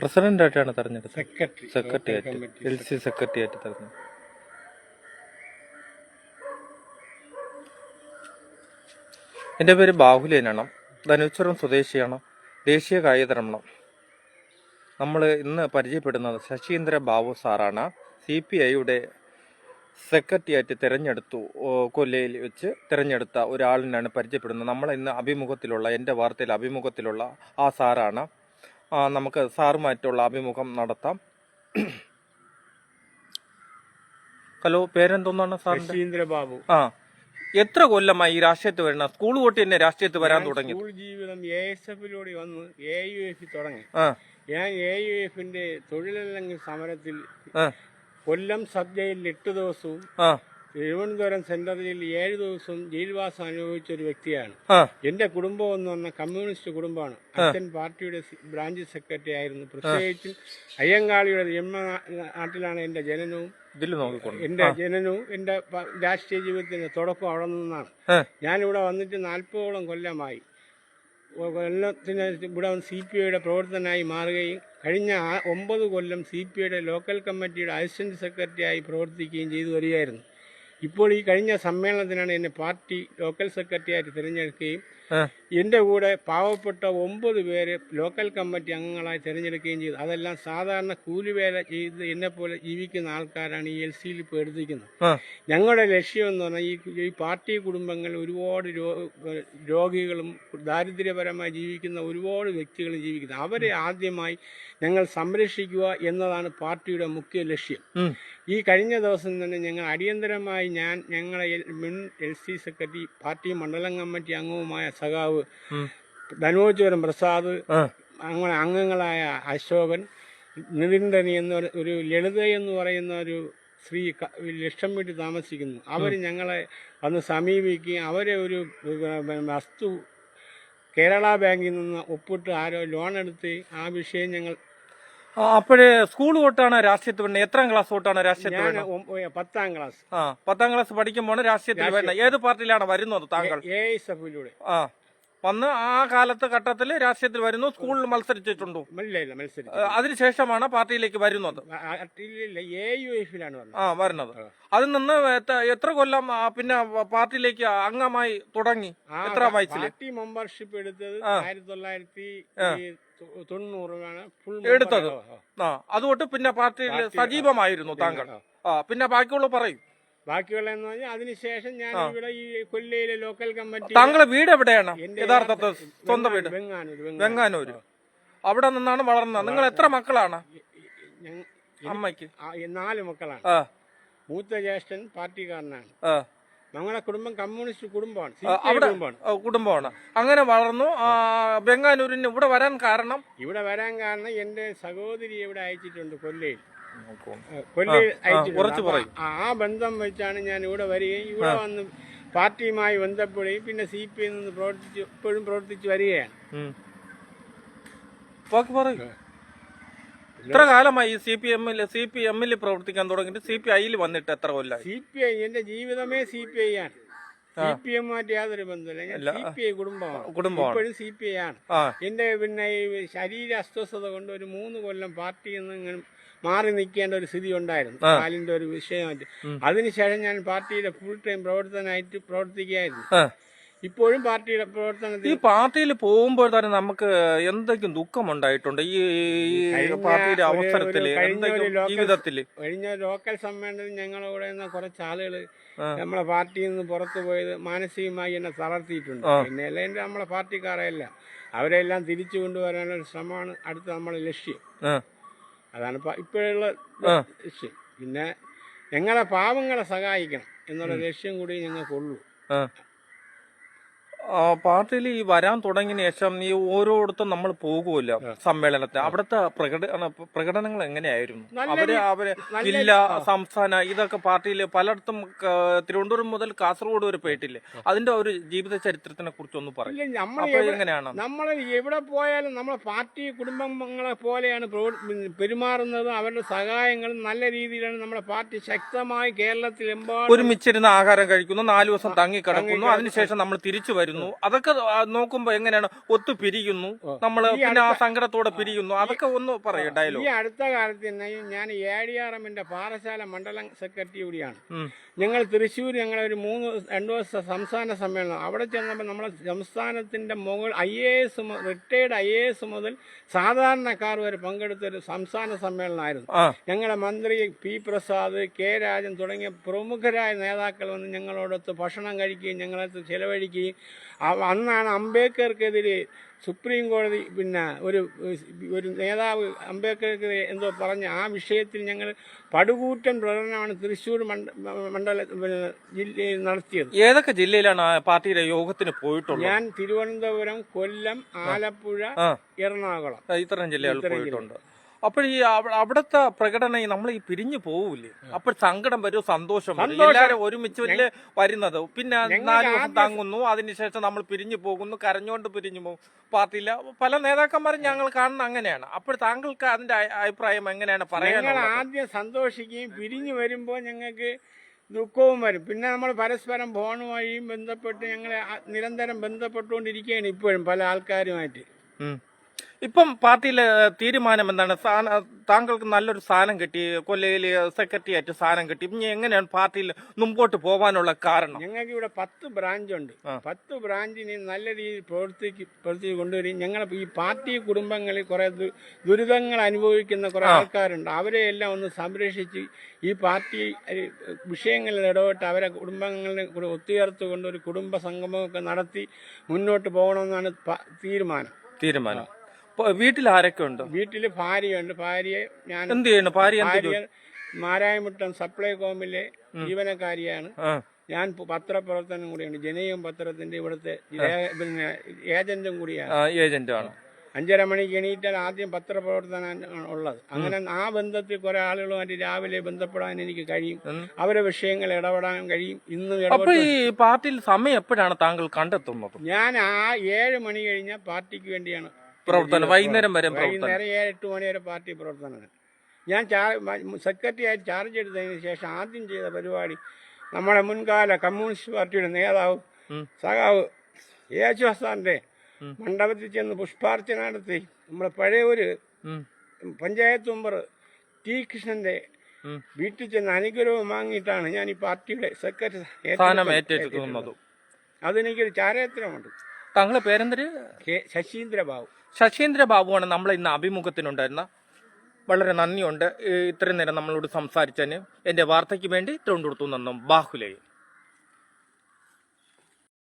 President ആയിട്ടാണ് തെരഞ്ഞെടുത്തത്. Secretary. Secretary ആയിട്ട്. L C secretary. ആയിട്ട് തെരഞ്ഞെടുത്തത് എന്റെ പേര് ബാഹുലേനാണ് ധനുച്ചുരം സ്വദേശിയാണ്. ദേശീയ കായികതരമണം. നമ്മൾ ഇന്ന് പരിചയപ്പെടുന്നത് ശശീന്ദ്ര ബാബു സാറാണ്. സി പി ഐയുടെ സെക്രട്ടറി ആയിട്ട് തിരഞ്ഞെടുത്തു കൊല്ലയിൽ വെച്ച് തിരഞ്ഞെടുത്ത ഒരാളിനാണ് പരിചയപ്പെടുന്നത്. നമ്മൾ ഇന്ന് അഭിമുഖത്തിലുള്ള എന്റെ വാർത്തയിൽ അഭിമുഖത്തിലുള്ള ആ സാറാണ്. നമുക്ക് സാറുമായിട്ടുള്ള അഭിമുഖം നടത്താം. ഹലോ പേരെന്തോന്നാണ് സാർ ബാബു ആ എത്ര കൊല്ലമായി ഈ രാഷ്ട്രീയത്തിൽ വരണം സ്കൂൾ വോട്ട് തന്നെ രാഷ്ട്രീയത്തിൽ വരാൻ തുടങ്ങി സ്കൂൾ ജീവിതം എ എസ് എഫിലൂടെ വന്ന് എ യു എഫ് തുടങ്ങി. ഞാൻ എ യു എഫിന്റെ തൊഴിലല്ലെങ്കിൽ സമരത്തിൽ കൊല്ലം സബ് ജയിലിൽ എട്ട് ദിവസവും തിരുവനന്തപുരം സെൻട്രലിൽ ഏഴ് ദിവസവും ജയിൽവാസം അനുഭവിച്ച ഒരു വ്യക്തിയാണ് എന്റെ കുടുംബം എന്ന് പറഞ്ഞ കമ്മ്യൂണിസ്റ്റ് കുടുംബമാണ്. അച്ഛൻ പാർട്ടിയുടെ ബ്രാഞ്ച് സെക്രട്ടറി ആയിരുന്നു. പ്രത്യേകിച്ചും അയ്യങ്കാളിയുടെ ജന്മ നാട്ടിലാണ് എന്റെ ജനനവും. എന്റെ ജനനവും എന്റെ രാഷ്ട്രീയ ജീവിതത്തിന്റെ തുടക്കം അവിടെ നിന്നാണ്. ഞാനിവിടെ വന്നിട്ട് നാൽപ്പതോളം കൊല്ലമായി. കൊല്ലത്തിന് ഇവിടെ സി പി ഐയുടെ പ്രവർത്തനമായി മാറുകയും കഴിഞ്ഞ ഒമ്പത് കൊല്ലം സി പി ഐയുടെ ലോക്കൽ കമ്മിറ്റിയുടെ അസിസ്റ്റന്റ് സെക്രട്ടറിയായി പ്രവർത്തിക്കുകയും ചെയ്തു വരികയായിരുന്നു. ഇപ്പോൾ ഈ കഴിഞ്ഞ സമ്മേളനത്തിനാണ് എന്നെ പാർട്ടി ലോക്കൽ സെക്രട്ടറിയായിട്ട് തിരഞ്ഞെടുക്കുകയും എന്റെ എന്റെ കൂടെ പാവപ്പെട്ട ഒമ്പത് പേര് ലോക്കൽ കമ്മിറ്റി അംഗങ്ങളായി തിരഞ്ഞെടുക്കുകയും ചെയ്തു. അതെല്ലാം സാധാരണ കൂലിവേല ചെയ്ത് എന്നെപ്പോലെ ജീവിക്കുന്ന ആൾക്കാരാണ് ഈ എൽ സിയിൽ ഇപ്പോൾ എടുത്തിരിക്കുന്നത്. ഞങ്ങളുടെ ലക്ഷ്യം എന്ന് പറഞ്ഞാൽ ഈ ഈ പാർട്ടി കുടുംബങ്ങൾ ഒരുപാട് രോഗികളും ദാരിദ്ര്യപരമായി ജീവിക്കുന്ന ഒരുപാട് വ്യക്തികൾ ജീവിക്കുന്നു അവരെ ആദ്യമായി ഞങ്ങൾ സംരക്ഷിക്കുക എന്നതാണ് പാർട്ടിയുടെ മുഖ്യ ലക്ഷ്യം. ഈ കഴിഞ്ഞ ദിവസം തന്നെ ഞങ്ങൾ അടിയന്തരമായി ഞാൻ ഞങ്ങളെ മുൻ എൽ സി സെക്രട്ടറി പാർട്ടി മണ്ഡലം കമ്മിറ്റി അംഗവുമായ സഖാവ്. ധനോജ്വരം പ്രസാദ് അങ്ങനെ അംഗങ്ങളായ അശോകൻ നിതിൻഡനി എന്ന ഒരു- ലളിത എന്ന് പറയുന്ന ഒരു സ്ത്രീ ലക്ഷം വീട്ടിൽ താമസിക്കുന്നു. അവർ ഞങ്ങളെ വന്ന് സമീപിക്കുകയും അവരെ ഒരു വസ്തു കേരള ബാങ്കിൽ നിന്ന് ഒപ്പിട്ട് ആരോ ലോൺ എടുത്ത് ആ വിഷയം ഞങ്ങൾ അപ്പോഴേ സ്കൂൾ തൊട്ടാണ് രാഷ്ട്രീയത്തിൽ വരുന്നത്. എത്രാം ക്ലാസ് തൊട്ടാണ് രാഷ്ട്രീയത്തിൽ ഞാൻ വരുന്നത്? പത്താം ക്ലാസ് ആ പത്താം ക്ലാസ് പഠിക്കുമ്പോൾ രാഷ്ട്രീയത്തിൽ വരുന്നത്. ഏത് പാർട്ടിയിലാണ് വരുന്നത് താങ്കൾ? എ എസ് എഫിലൂടെ ആ വന്ന് ആ കാലത്ത് ഘട്ടത്തിൽ രാഷ്ട്രീയത്തിൽ വരുന്നു സ്കൂളിൽ മത്സരിച്ചിട്ടുണ്ടോ? ഇല്ല ഇല്ല മത്സരിച്ചു ആ, അതിനുശേഷമാണ് പാർട്ടിയിലേക്ക് വരുന്നത്. ഇല്ല എ യു എഫിലാണ് വന്നത് ആ വരുന്നത്. അതിൽ നിന്ന് എത്ര- എത്ര കൊല്ലം ആ, പിന്നെ പാർട്ടിയിലേക്ക് അംഗമായി തുടങ്ങി? ആ എത്ര വയസ്സിൽ പാർട്ടി മെമ്പർഷിപ്പ് എടുത്തത്. ആയിരത്തി തൊള്ളായിരത്തി ഈ എടുത്തത്. ആ. അതുകൊണ്ട് പിന്നെ പാർട്ടിയിൽ സജീവമായിരുന്നു താങ്കൾ. ആ. പിന്നെ ബാക്കിയുള്ള പറയും. ബാക്കിയുള്ള എന്ന് പറഞ്ഞാൽ അതിനുശേഷം ഞാൻ ഇവിടെ ഈ കൊല്ലയിലെ ലോക്കൽ കമ്മിറ്റി താങ്കളുടെ വീട് എവിടെയാണ്? യഥാർത്ഥത്തിൽ സ്വന്തം വീട്? വെങ്ങാനൂർ അവിടെ നിന്നാണ് വളർന്നത്. നിങ്ങൾ എത്ര മക്കളാണ്? അമ്മയ്ക്ക്. നാല് മക്കളാണ്. മൂത്ത ജ്യേഷ്ഠൻ പാർട്ടിക്കാരനാണ്. ആ. ഞങ്ങളുടെ കുടുംബം കമ്മ്യൂണിസ്റ്റ് കുടുംബമാണ്. അവിടെ കുടുംബമാണ്. അങ്ങനെ വളർന്നു ബംഗാലൂരിന് ബംഗാനൂരിന് ഇവിടെ വരാൻ കാരണം? ഇവിടെ വരാൻ കാരണം എന്റെ സഹോദരി ഇവിടെ അയച്ചിട്ടുണ്ട് കൊല്ലയിൽ. കൊല്ലയിൽ ആ, അയച്ചിട്ടുണ്ട്. ബന്ധം വെച്ചാണ് ഞാൻ ഇവിടെ വരികയും ഇവിടെ വന്ന് പാർട്ടിയുമായി ബന്ധപ്പെടുകയും പിന്നെ സി പി ഐ നിന്ന് പ്രവർത്തിച്ച് ഇപ്പോഴും പ്രവർത്തിച്ചു വരികയാണ്. പറയൂ. ഇത്ര കാലമായി സി പി എമ്മിൽ സി പി എമ്മിൽ പ്രവർത്തിക്കാൻ തുടങ്ങിയിട്ട് സി പി ഐയിൽ വന്നിട്ട് എത്ര കൊല്ലായി? സി പി ഐ എന്റെ ജീവിതമേ സി പി ഐ ആണ്. സി പി എമ്മുമായിട്ട് യാതൊരു ബന്ധമില്ല ഞാൻ സി പി ഐ കുടുംബമാണ്. കുടുംബമാണ്. ഇപ്പോഴും സി പി ഐ ആണ്. എന്റെ പിന്നെ ഈ ശരീര അസ്വസ്ഥത കൊണ്ട് ഒരു മൂന്ന് കൊല്ലം പാർട്ടിയിൽ നിന്ന് മാറി നിൽക്കേണ്ട ഒരു സ്ഥിതി ഉണ്ടായിരുന്നു. കാലിന്റെ ഒരു വിഷയമായിട്ട്. അതിനുശേഷം ഞാൻ പാർട്ടിയുടെ ഫുൾ ടൈം പ്രവർത്തനമായിട്ട് പ്രവർത്തിക്കുകയായിരുന്നു. ഇപ്പോഴും പാർട്ടിയുടെ പ്രവർത്തനത്തിൽ ഈ പാർട്ടിയിൽ പോകുമ്പോൾ തന്നെ നമുക്ക് എന്തെങ്കിലും ദുഃഖമുണ്ടായിട്ടുണ്ട്? ഈ ഈ പാർട്ടിയുടെ അവസരത്തിൽ ജീവിതത്തിൽ കഴിഞ്ഞ ലോക്കൽ സമ്മേളനത്തിൽ ഞങ്ങളുടെ കൂടെ നിന്ന് കുറച്ച് ആളുകൾ. നമ്മളെ പാർട്ടിയിൽ നിന്ന് പുറത്തു പോയത് മാനസികമായി എന്നെ തളർത്തിയിട്ടുണ്ട്. പിന്നെ അല്ലെങ്കിൽ നമ്മളെ പാർട്ടിക്കാരെയല്ല അവരെല്ലാം തിരിച്ചു കൊണ്ടുവരാനുള്ള ശ്രമമാണ് അടുത്ത നമ്മളെ ലക്ഷ്യം. അതാണ് ഇപ്പോഴുള്ള ലക്ഷ്യം. പിന്നെ ഞങ്ങളെ പാവങ്ങളെ സഹായിക്കണം എന്നുള്ള ലക്ഷ്യം കൂടി ഞങ്ങൾക്കുള്ളൂ. പാർട്ടിയിൽ ഈ വരാൻ തുടങ്ങിയ ശേഷം ഈ ഓരോടത്തും നമ്മൾ പോകുമല്ലോ സമ്മേളനത്തെ അവിടുത്തെ പ്രകടന പ്രകടനങ്ങൾ എങ്ങനെയായിരുന്നു? അവർ അവർ ജില്ല സംസ്ഥാന ഇതൊക്കെ പാർട്ടിയിൽ പലയിടത്തും തിരുവനന്തപുരം മുതൽ കാസർഗോഡ് വരെ പോയിട്ടില്ലേ? അതിന്റെ ഒരു ജീവിത ചരിത്രത്തിനെ കുറിച്ച് ഒന്ന് പറയും. നമ്മൾ എങ്ങനെയാണ്? നമ്മൾ എവിടെ പോയാലും നമ്മൾ പാർട്ടി കുടുംബങ്ങളെ പോലെയാണ് പെരുമാറുന്നത് പെരുമാറുന്നതും. അവരുടെ സഹായങ്ങളും നല്ല രീതിയിലാണ് നമ്മുടെ പാർട്ടി ശക്തമായി കേരളത്തിലെമ്പാടും ഒരുമിച്ചിരുന്ന് ആഹാരം കഴിക്കുന്നു നാലു ദിവസം തങ്ങി കിടക്കുന്നു അതിനുശേഷം നമ്മൾ തിരിച്ചു വരുന്നു. അതൊക്കെ ആ, നോക്കുമ്പോ എങ്ങനെയാണ്? ഒത്തു പിരിയുന്നു നമ്മൾ പിന്നെ ആ സങ്കടത്തോടെ പിരിയുന്നു. അതൊക്കെ ഒന്ന് പറയും ഡയലോഗ് ഈ അടുത്ത കാലത്ത് തന്നെ ഞാൻ എ ഡി ആർ എമ്മിന്റെ പാറശാല മണ്ഡലം സെക്രട്ടറി കൂടിയാണ്. ഞങ്ങൾ തൃശ്ശൂർ ഞങ്ങളൊരു മൂന്ന് രണ്ടു ദിവസത്തെ സംസ്ഥാന സമ്മേളനം. അവിടെ ചെന്നപ്പോൾ നമ്മളെ സംസ്ഥാനത്തിന്റെ മുകൾ I A S retired I A S മുതൽ സാധാരണക്കാർ വരെ പങ്കെടുത്ത ഒരു സംസ്ഥാന സമ്മേളനമായിരുന്നു. ഞങ്ങളെ മന്ത്രി പി പ്രസാദ് കെ രാജൻ തുടങ്ങിയ പ്രമുഖരായ നേതാക്കൾ വന്ന് ഞങ്ങളോടൊത്ത് ഭക്ഷണം കഴിക്കുകയും ഞങ്ങളടുത്ത് ചിലവഴിക്കുകയും അന്നാണ് അംബേദ്കർക്കെതിരെ സുപ്രീം കോടതി പിന്നെ ഒരു ഒരു നേതാവ് അംബേദ്കർക്കെതിരെ എന്തോ പറഞ്ഞ ആ വിഷയത്തിൽ ഞങ്ങൾ പടുകൂറ്റൻ പ്രകടനമാണ് തൃശ്ശൂർ മണ്ഡല ജില്ലയിൽ നടത്തിയത്. ഏതൊക്കെ ജില്ലയിലാണ് പാർട്ടിയുടെ യോഗത്തിന് പോയിട്ടുള്ളത്? ഞാൻ തിരുവനന്തപുരം കൊല്ലം ആലപ്പുഴ എറണാകുളം. ഇത്തരം ജില്ലകളിൽ പോയിട്ടുണ്ട്. അപ്പോൾ ഈ അവ- അവിടുത്തെ പ്രകടനം നമ്മൾ ഈ പിരിഞ്ഞു പോവില്ലേ? അപ്പോൾ സങ്കടം വരും സന്തോഷം വരും. എല്ലാരും ഒരുമിച്ച് വരുന്നത്. പിന്നെ നാല് ദിവസം തങ്ങുന്നു. അതിനുശേഷം നമ്മൾ പിരിഞ്ഞു പോകുന്നു. കരഞ്ഞുകൊണ്ട് പിരിഞ്ഞു പോകും. പാർട്ടിയില്ല പല നേതാക്കന്മാരും ഞങ്ങൾ കാണുന്ന അങ്ങനെയാണ്. അപ്പോൾ താങ്കൾക്ക് അതിന്റെ അഭിപ്രായം എങ്ങനെയാണ് പറയാനുള്ളത്? ആദ്യം സന്തോഷിക്കുകയും പിരിഞ്ഞു വരുമ്പോൾ ഞങ്ങൾക്ക് ദുഃഖവും വരും. പിന്നെ നമ്മൾ പരസ്പരം ഫോണുമായും ബന്ധപ്പെട്ട് ഞങ്ങൾ നിരന്തരം ബന്ധപ്പെട്ടുകൊണ്ടിരിക്കുകയാണ് ഇപ്പോഴും പല ആൾക്കാരുമായിട്ട്. ഇപ്പം പാർട്ടിയിലെ തീരുമാനം എന്താണ്? താങ്കൾക്ക് നല്ലൊരു സ്ഥാനം കിട്ടി കൊല്ലയിൽ സെക്രട്ടറി ആയിട്ട് സ്ഥാനം കിട്ടി. ഇനി എങ്ങനെയാണ് പാർട്ടിയിൽ മുമ്പോട്ട് പോകാനുള്ള കാരണം? ഞങ്ങൾക്ക് ഇവിടെ പത്ത് ബ്രാഞ്ചുണ്ട് ആ. പത്ത് ബ്രാഞ്ചിനെ നല്ല രീതിയിൽ പ്രവർത്തിക്ക് പ്രവർത്തിച്ച് കൊണ്ടുവരും ഞങ്ങൾ ഈ പാർട്ടി കുടുംബങ്ങളിൽ കുറെ ദുരിതങ്ങൾ അനുഭവിക്കുന്ന കുറെ ആൾക്കാരുണ്ട്. അവരെ എല്ലാം ഒന്ന് സംരക്ഷിച്ച് ഈ പാർട്ടി വിഷയങ്ങളിൽ ഇടപെട്ട് അവരെ കുടുംബങ്ങളെ കൂടെ ഒത്തുചേർത്തുകൊണ്ട് ഒരു കുടുംബ സംഗമമൊക്കെ നടത്തി മുന്നോട്ട് പോകണമെന്നാണ് തീരുമാനം. തീരുമാനം. വീട്ടിൽ ആരൊക്കെ ഉണ്ട്? വീട്ടിൽ ഭാര്യയുണ്ട്. ഭാര്യയെ ഞാൻ എന്ത് ചെയ്യണം ഭാര്യ എന്ത് ഭാര്യ മാരായമുട്ടം സപ്ലൈ കോമിലെ ജീവനക്കാരിയാണ്. ഞാൻ പത്രപ്രവർത്തനം കൂടിയാണ്. ജനീയം പത്രത്തിന്റെ ഇവിടുത്തെ പിന്നെ ഏജന്റും കൂടിയാണ്. ഏജന്റ് ആണ് അഞ്ചര മണിക്ക് എണീറ്റാൽ ആദ്യം പത്രപ്രവർത്തനം ഉള്ളത്. അങ്ങനെ ആ ബന്ധത്തിൽ കുറെ ആളുകളുമായിട്ട് രാവിലെ ബന്ധപ്പെടാൻ എനിക്ക് കഴിയും. അവരെ വിഷയങ്ങൾ ഇടപെടാൻ കഴിയും. ഇന്ന് അപ്പൊ ഈ പാർട്ടിയിൽ സമയം എപ്പോഴാണ് താങ്കൾ കണ്ടെത്തുന്നത്? ഞാൻ ആ ഏഴ് മണി കഴിഞ്ഞാൽ പാർട്ടിക്ക് വേണ്ടിയാണ്. പ്രവർത്തനം വൈകുന്നേരം വരെ വൈകുന്നേരം ഏഴ് എട്ട് മണി വരെ പാർട്ടി പ്രവർത്തനമാണ്. ഞാൻ സെക്രട്ടറി ആയി ചാർജ് എടുത്തതിന് ശേഷം ആദ്യം ചെയ്ത പരിപാടി നമ്മുടെ മുൻകാല കമ്മ്യൂണിസ്റ്റ് പാർട്ടിയുടെ നേതാവ് സഹാവ് സഖാവ് യേശുദാസാന്റെ ഉം. മണ്ഡപത്തിൽ ചെന്ന് പുഷ്പാർച്ചന നടത്തി. നമ്മുടെ പഴയ ഒരു പഞ്ചായത്ത് മെമ്പർ ടി കൃഷ്ണന്റെ. വീട്ടിൽ ചെന്ന് അനുഗ്രഹം വാങ്ങിയിട്ടാണ് ഞാൻ ഈ പാർട്ടിയുടെ സെക്രട്ടറി അതെനിക്കൊരു ചാരിത്രമുണ്ട് താങ്കളെ പേരെന്തര്? ശശീന്ദ്ര ബാബു ശശീന്ദ്ര ബാബുവാണ് നമ്മൾ ഇന്ന് അഭിമുഖത്തിനുണ്ടായിരുന്ന. വളരെ നന്ദിയുണ്ട്. ഇത്രയും നേരം നമ്മളോട് സംസാരിച്ചതിന്. എന്റെ വാർത്തയ്ക്ക് വേണ്ടി തിരുവനന്തപുരത്തു നിന്നും ബാഹുലയിൽ